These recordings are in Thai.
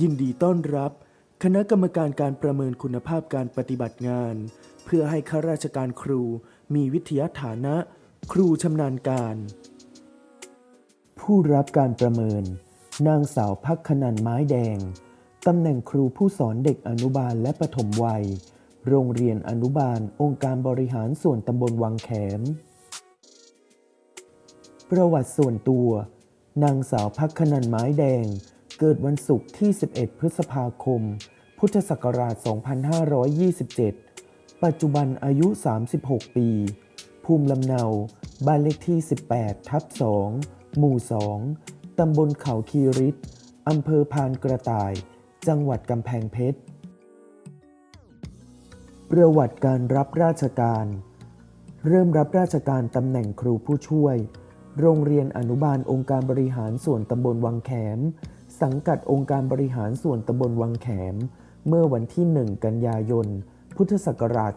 ยินดีต้อนรับ คณะกรรมการการประเมินคุณภาพการปฏิบัติงาน เพื่อให้ข้าราชการครู มีวิทยาฐานะ ครูชำนาญการ ผู้รับการประเมิน นางสาวพักขนันไม้แดงตำแหน่งครูผู้สอนเด็กอนุบาลและปฐมวัย โรงเรียนอนุบาล องค์การบริหารส่วนตำบลวังแขม ประวัติส่วนตัว นางสาวพักขนันไม้แดง เกิดวันศุกร์ที่ 11 พฤษภาคม พุทธศักราช 2527 ปัจจุบันอายุ 36 ปี ภูมิลำเนา บ้านเลขที่ 18 ทับ 2 หมู่ 2 ตำบลเขาคีริตอำเภอพานกระต่าย จังหวัดกำแพงเพชร ประวัติการรับราชการ เริ่มรับราชการตำแหน่งครูผู้ช่วย โรงเรียนอนุบาลองค์การบริหารส่วนตำบลวังแขม สังกัดองค์การบริหารส่วนตำบลวังแขม เมื่อวันที่ 1 กันยายน พุทธศักราช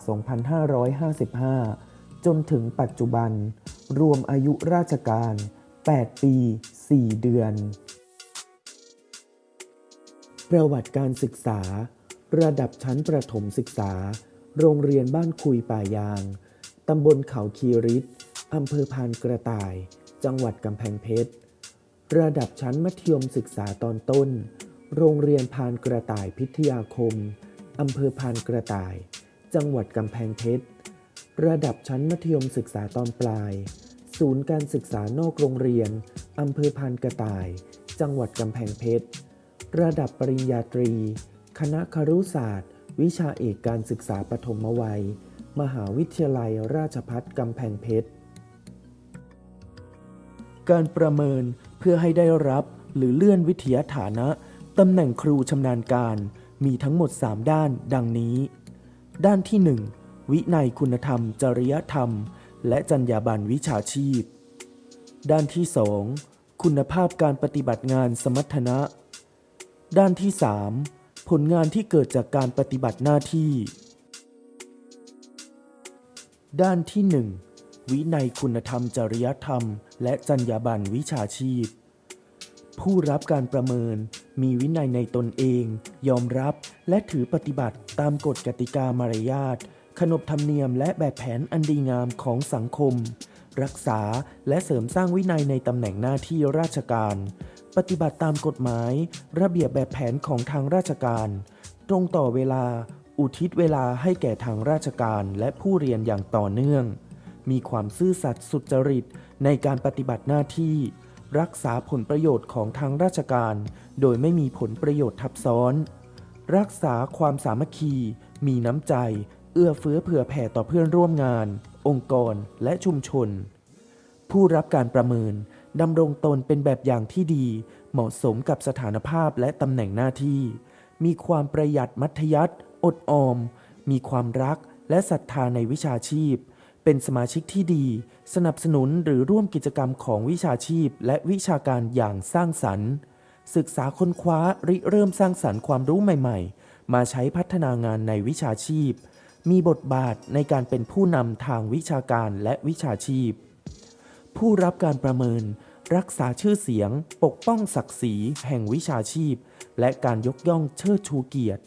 2555 จนถึงปัจจุบัน รวมอายุราชการ 8 ปี 4 เดือน ประวัติการศึกษา ระดับชั้นประถมศึกษา โรงเรียนบ้านคุยป่ายาง ตำบลเขาคีริตอำเภอพานกระต่าย จังหวัดกำแพงเพชร ระดับชั้นมัธยมศึกษาตอนต้น โรงเรียนพานกระต่ายพิทยาคม อำเภอพานกระต่าย จังหวัดกำแพงเพชร ระดับชั้นมัธยมศึกษาตอนปลาย ศูนย์การศึกษานอกโรงเรียน อำเภอพานกระต่าย จังหวัดกำแพงเพชร ระดับปริญญาตรี คณะครุศาสตร์ วิชาเอกการศึกษาปฐมวัย มหาวิทยาลัยราชภัฏกำแพงเพชร การประเมินเพื่อให้ได้รับหรือเลื่อนวิทยาฐานะตำแหน่งครูชำนาญการ มีทั้งหมด 3 ด้านดังนี้ ด้านที่ 1 วินัยคุณธรรม จริยธรรม และจรรยาบรรณวิชาชีพ ด้านที่ 2 คุณภาพการปฏิบัติงานสมรรถนะ ด้านที่ 3 ผลงานที่เกิดจากการปฏิบัติหน้าที่ ด้านที่ 1 วินัยคุณธรรมจริยธรรม และจรรยาบรรณวิชาชีพ ผู้รับการประเมินมีวินัยในตนเอง ยอมรับและถือปฏิบัติตามกฎกติกามารยาทขนบธรรมเนียมและแบบแผนอันดีงามของสังคม รักษาและเสริมสร้างวินัยในตำแหน่งหน้าที่ราชการ ปฏิบัติตามกฎหมาย ระเบียบแบบแผนของทางราชการ ตรงต่อเวลา อุทิศเวลาให้แก่ทางราชการและผู้เรียนอย่างต่อเนื่อง มีความซื่อสัตย์สุจริตในการปฏิบัติหน้าที่ รักษาผลประโยชน์ของทางราชการ โดยไม่มีผลประโยชน์ทับซ้อน รักษาความสามัคคี มีน้ำใจ เอื้อเฟื้อเผื่อแผ่ต่อเพื่อนร่วมงาน องค์กรและชุมชน ผู้รับการประเมินดำรงตนเป็นแบบอย่างที่ดี เหมาะสมกับสถานภาพและตำแหน่งหน้าที่ มีความประหยัดมัธยัติอดออม มีความรักและศรัทธาในวิชาชีพ เป็นสมาชิกที่ดี สนับสนุนหรือร่วมกิจกรรมของวิชาชีพ และวิชาการอย่างสร้างสรรค์ ศึกษาค้นคว้าริเริ่มสร้างสรรค์ความรู้ใหม่ๆ มาใช้พัฒนางานในวิชาชีพ มีบทบาทในการเป็นผู้นำทางวิชาการและวิชาชีพ ผู้รับการประเมิน รักษาชื่อเสียง ปกป้องศักดิ์ศรีแห่งวิชาชีพ และการยกย่องเชิดชูเกียรติ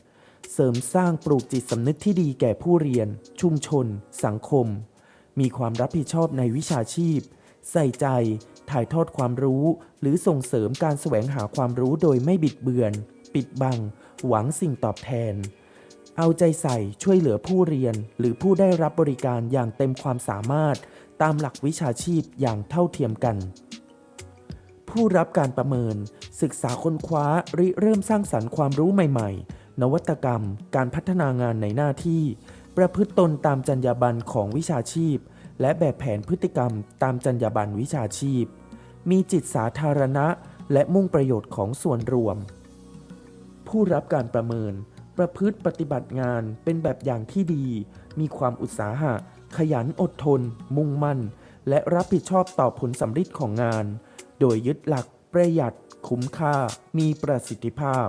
เสริมสร้างปลูกจิตสำนึกที่ดีแก่ผู้เรียน ชุมชน สังคม มีความรับผิดชอบในวิชาชีพ ใส่ใจ ถ่ายทอดความรู้ หรือส่งเสริมการแสวงหาความรู้โดยไม่บิดเบือน ปิดบัง หวังสิ่งตอบแทน เอาใจใส่ช่วยเหลือผู้เรียน หรือผู้ได้รับบริการอย่างเต็มความสามารถ ตามหลักวิชาชีพอย่างเท่าเทียมกัน ผู้รับการประเมิน ศึกษาค้นคว้าริเริ่มสร้างสรรค์ความรู้ใหม่ ๆ นวัตกรรม การพัฒนางานในหน้าที่ ประพฤติตนตามจรรยาบรรณของวิชาชีพ และแบบแผนพฤติกรรมตามจรรยาบรรณวิชาชีพ มีจิตสาธารณะและมุ่งประโยชน์ของส่วนรวม ผู้รับการประเมิน ประพฤติปฏิบัติงานเป็นแบบอย่างที่ดี มีความอุตสาหะ ขยันอดทน มุ่งมั่น และรับผิดชอบต่อผลสำฤทธิ์ของงาน โดยยึดหลัก ประหยัด คุ้มค่า มีประสิทธิภาพ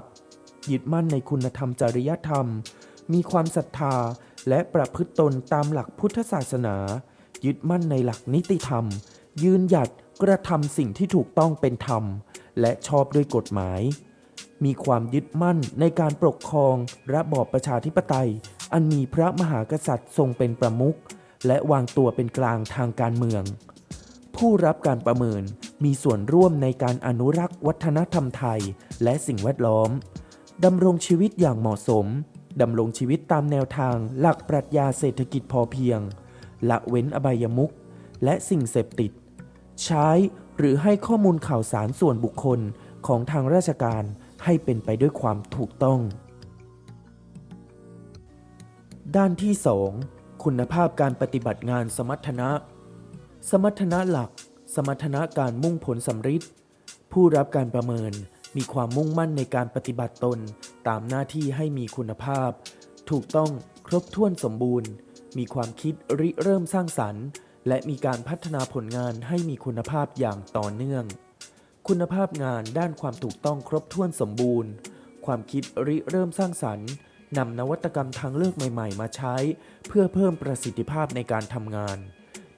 ยึดมั่นในคุณธรรมจริยธรรม มีความศรัทธา และประพฤติตนตามหลักพุทธศาสนา ยึดมั่นในหลักนิติธรรม ยืนหยัดกระทำสิ่งที่ถูกต้องเป็นธรรม และชอบด้วยกฎหมาย มีความยึดมั่นในการปกครองระบอบประชาธิปไตย อันมีพระมหากษัตริย์ทรงเป็นประมุขและวางตัวเป็นกลางทางการเมือง ผู้รับการประเมินมีส่วนร่วมในการอนุรักษ์วัฒนธรรมไทย และสิ่งแวดล้อมดำรงชีวิตอย่างเหมาะสม ดำรงชีวิตตามแนวทางหลักปรัชญาเศรษฐกิจพอเพียง ละเว้นอบายมุขและสิ่งเสพติด ใช้หรือให้ข้อมูลข่าวสารส่วนบุคคลของทางราชการให้เป็นไปด้วยความถูกต้อง ด้านที่ 2 คุณภาพการปฏิบัติงานสมรรถนะ สมรรถนะหลัก สมรรถนะการมุ่งผลสำฤทธิ์ผู้รับการประเมิน มีความมุ่งมั่นในการปฏิบัติตน ตามหน้าที่ให้มีคุณภาพ ถูกต้องครบถ้วนสมบูรณ์ มีความคิดริเริ่มสร้างสรรค์ และมีการพัฒนาผลงานให้มีคุณภาพอย่างต่อเนื่อง คุณภาพงานด้านความถูกต้องครบถ้วนสมบูรณ์ ความคิดริเริ่มสร้างสรรค์นำนวัตกรรมทางเลือกใหม่ ๆ มาใช้ เพื่อเพิ่มประสิทธิภาพในการทำงาน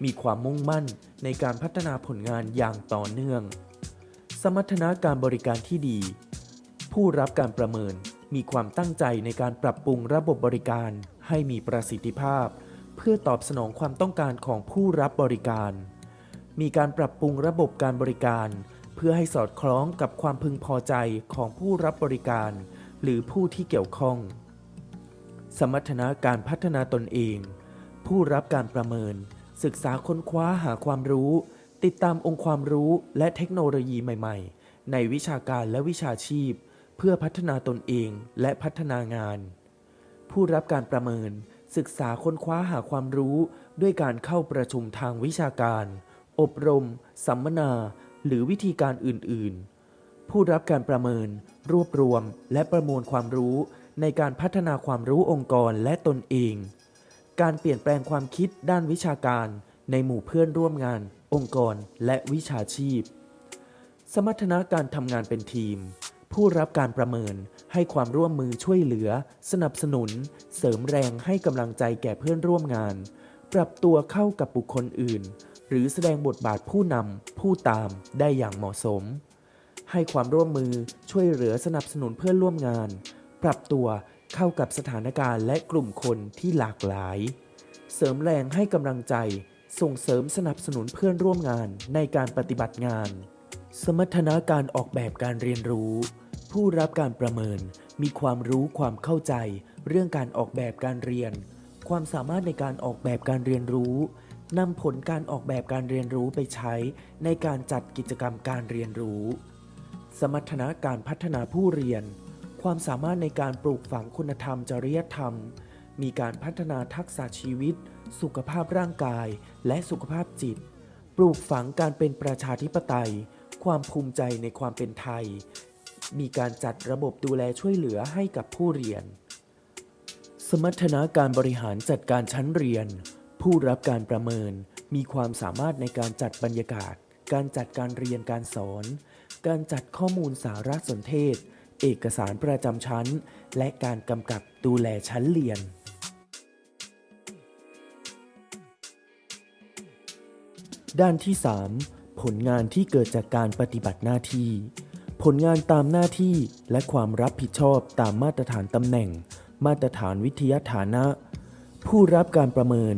มีความมุ่งมั่นในการพัฒนาผลงานอย่างต่อเนื่อง สมรรถนะการบริการที่ดี ผู้รับการประเมินมีความตั้งใจในการปรับปรุงระบบบริการให้มีประสิทธิภาพ เพื่อตอบสนองความต้องการของผู้รับบริการ มีการปรับปรุงระบบการบริการ เพื่อให้สอดคล้องกับความพึงพอใจของผู้รับบริการ หรือผู้ที่เกี่ยวข้อง สมรรถนะการพัฒนาตนเอง ผู้รับการประเมิน ศึกษาค้นคว้าหาความรู้ ติดตามองค์ความรู้และเทคโนโลยีใหม่ๆ ในวิชาการและวิชาชีพ เพื่อพัฒนาตนเองและพัฒนางาน ผู้รับการประเมินศึกษาค้นคว้าหาความรู้ด้วยการเข้าประชุมทางวิชาการ อบรม สัมมนา หรือวิธีการอื่นๆ ผู้รับการประเมิน รวบรวม และประมวลความรู้ในการพัฒนาความรู้องค์กรและตนเอง การเปลี่ยนแปลงความคิดด้านวิชาการในหมู่เพื่อนร่วมงาน องค์กรและวิชาชีพ สมรรถนะการทำงานเป็นทีม ผู้รับการประเมินให้ความร่วมมือช่วยเหลือ สนับสนุน เสริมแรงให้กำลังใจแก่เพื่อนร่วมงาน ปรับตัวเข้ากับบุคคลอื่น หรือแสดงบทบาทผู้นำผู้ตามได้อย่างเหมาะสม ให้ความร่วมมือช่วยเหลือสนับสนุนเพื่อนร่วมงาน ปรับตัวเข้ากับสถานการณ์และกลุ่มคนที่หลากหลาย เสริมแรงให้กำลังใจ ส่งเสริมสนับสนุนเพื่อนร่วมงานในการปฏิบัติงาน สมรรถนะการออกแบบการเรียนรู้ ผู้รับการประเมินมีความรู้ความเข้าใจ เรื่องการออกแบบการเรียน ความสามารถในการออกแบบการเรียนรู้นำผลการออกแบบการเรียนรู้ไปใช้ในการจัดกิจกรรมการเรียนรู้ สมรรถนะการพัฒนาผู้เรียน ความสามารถในการปลูกฝังคุณธรรมจริยธรรม มีการพัฒนาทักษะชีวิต สุขภาพร่างกายและสุขภาพจิต ปลูกฝังการเป็นประชาธิปไตย ความภูมิใจในความเป็นไทย มีการจัดระบบดูแลช่วยเหลือให้กับผู้เรียน สมรรถนะการบริหารจัดการชั้นเรียน ผู้รับการประเมิน มีความสามารถในการจัดบรรยากาศ การจัดการเรียนการสอน การจัดข้อมูลสารสนเทศ เอกสารประจำชั้น และการกำกับดูแลชั้นเรียน ด้านที่ 3 ผลงานที่เกิดจากการปฏิบัติหน้าที่ ผลงานตามหน้าที่และความรับผิดชอบตามมาตรฐานตำแหน่ง มาตรฐานวิทยาฐานะ ผู้รับการประเมิน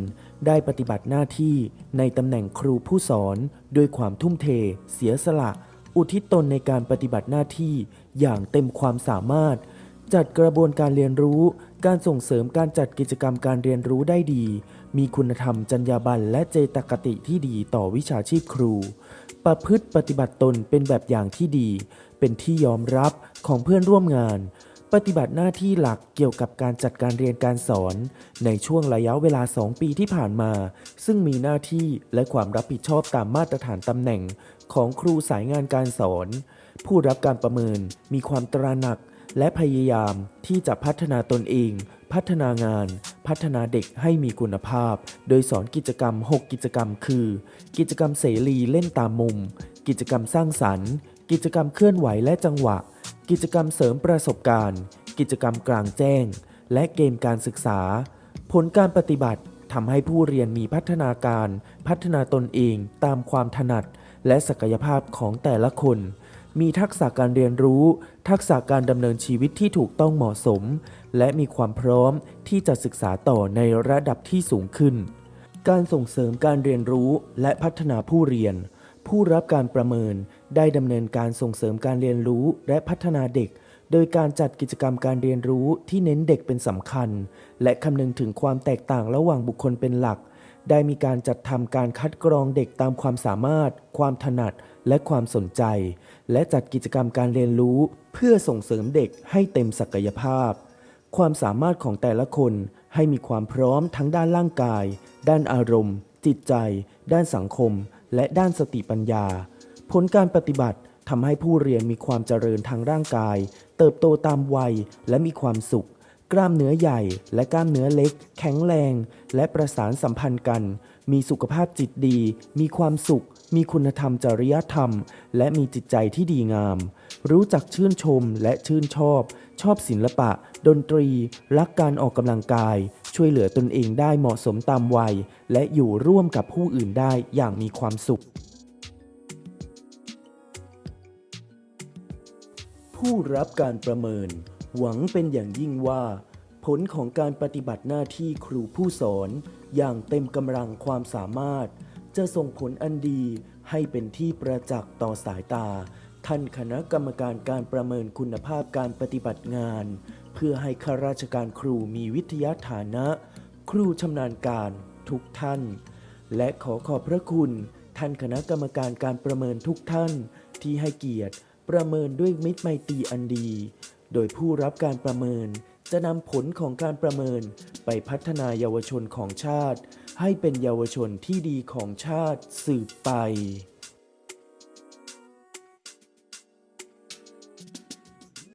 ได้ปฏิบัติหน้าที่ในตำแหน่งครูผู้สอนด้วยความทุ่มเท เสียสละ อุทิศตนในการปฏิบัติหน้าที่อย่างเต็มความสามารถ จัดกระบวนการเรียนรู้ การส่งเสริมการจัดกิจกรรมการเรียนรู้ได้ดี มีคุณธรรมจรรยาบรรณและเจตคติที่ดีต่อวิชาชีพครู ประพฤติปฏิบัติตนเป็นแบบอย่างที่ดี เป็นที่ยอมรับของเพื่อนร่วมงาน ปฏิบัติหน้าที่หลักเกี่ยวกับการจัดการเรียนการสอน ในช่วงระยะเวลา 2 ปีที่ผ่านมา ซึ่งมีหน้าที่และความรับผิดชอบตามมาตรฐานตำแหน่งของครูสายงานการสอน ผู้รับการประเมินมีความตระหนัก และพยายามที่จะพัฒนาตนเอง พัฒนางาน พัฒนาเด็กให้มีคุณภาพ โดยสอนกิจกรรม 6 กิจกรรมคือ กิจกรรมเสรีเล่นตามมุม กิจกรรมสร้างสรรค์ กิจกรรมเคลื่อนไหวและจังหวะ กิจกรรมเสริมประสบการณ์ กิจกรรมกลางแจ้ง และเกมการศึกษา ผลการปฏิบัติทำให้ผู้เรียนมีพัฒนาการ พัฒนาตนเองตามความถนัด และศักยภาพของแต่ละคน มีทักษะการเรียนรู้ ทักษะการดำเนินชีวิตที่ถูกต้องเหมาะสม และมีความพร้อมที่จะศึกษาต่อในระดับที่สูงขึ้น การส่งเสริมการเรียนรู้และพัฒนาผู้เรียน ผู้รับการประเมินได้ดำเนินการส่งเสริมการเรียนรู้และพัฒนาเด็ก โดยการจัดกิจกรรมการเรียนรู้ที่เน้นเด็กเป็นสำคัญ และคำนึงถึงความแตกต่างระหว่างบุคคลเป็นหลัก ได้มีการจัดทำการคัดกรองเด็กตามความสามารถ ความถนัด และความสนใจ และจัดกิจกรรมการเรียนรู้ เพื่อส่งเสริมเด็กให้เต็มศักยภาพ ความสามารถของแต่ละคนให้มีความพร้อมทั้งด้านร่างกาย ด้านอารมณ์ จิตใจ ด้านสังคม และด้านสติปัญญา ผลการปฏิบัติทำให้ผู้เรียนมีความเจริญทางร่างกาย เติบโตตามวัยและมีความสุข กล้ามเนื้อใหญ่และกล้ามเนื้อเล็ก แข็งแรง และประสานสัมพันธ์กัน มีสุขภาพจิตดี มีความสุข มีคุณธรรมจริยธรรม และมีจิตใจที่ดีงาม รู้จักชื่นชมและชื่นชอบ ชอบศิลปะ ดนตรี รักการออกกำลังกาย ช่วยเหลือตนเองได้เหมาะสมตามวัย และอยู่ร่วมกับผู้อื่นได้อย่างมีความสุข ผู้รับการประเมิน หวังเป็นอย่างยิ่งว่า ผลของการปฏิบัติหน้าที่ครูผู้สอน อย่างเต็มกำลังความสามารถ จะส่งผลอันดีให้เป็นที่ประจักษ์ต่อสายตา ท่านคณะกรรมการการประเมินคุณภาพการปฏิบัติงาน เพื่อให้ข้าราชการครูมีวิทยาฐานะ ครูชำนาญการทุกท่าน และขอขอบพระคุณ ท่านคณะกรรมการการประเมินทุกท่าน ที่ให้เกียรติประเมินด้วยมิตรไมตรีอันดี โดยผู้รับการประเมิน จะนำผลของการประเมินไปพัฒนาเยาวชนของชาติ ให้เป็นเยาวชนที่ดีของชาติสืบไป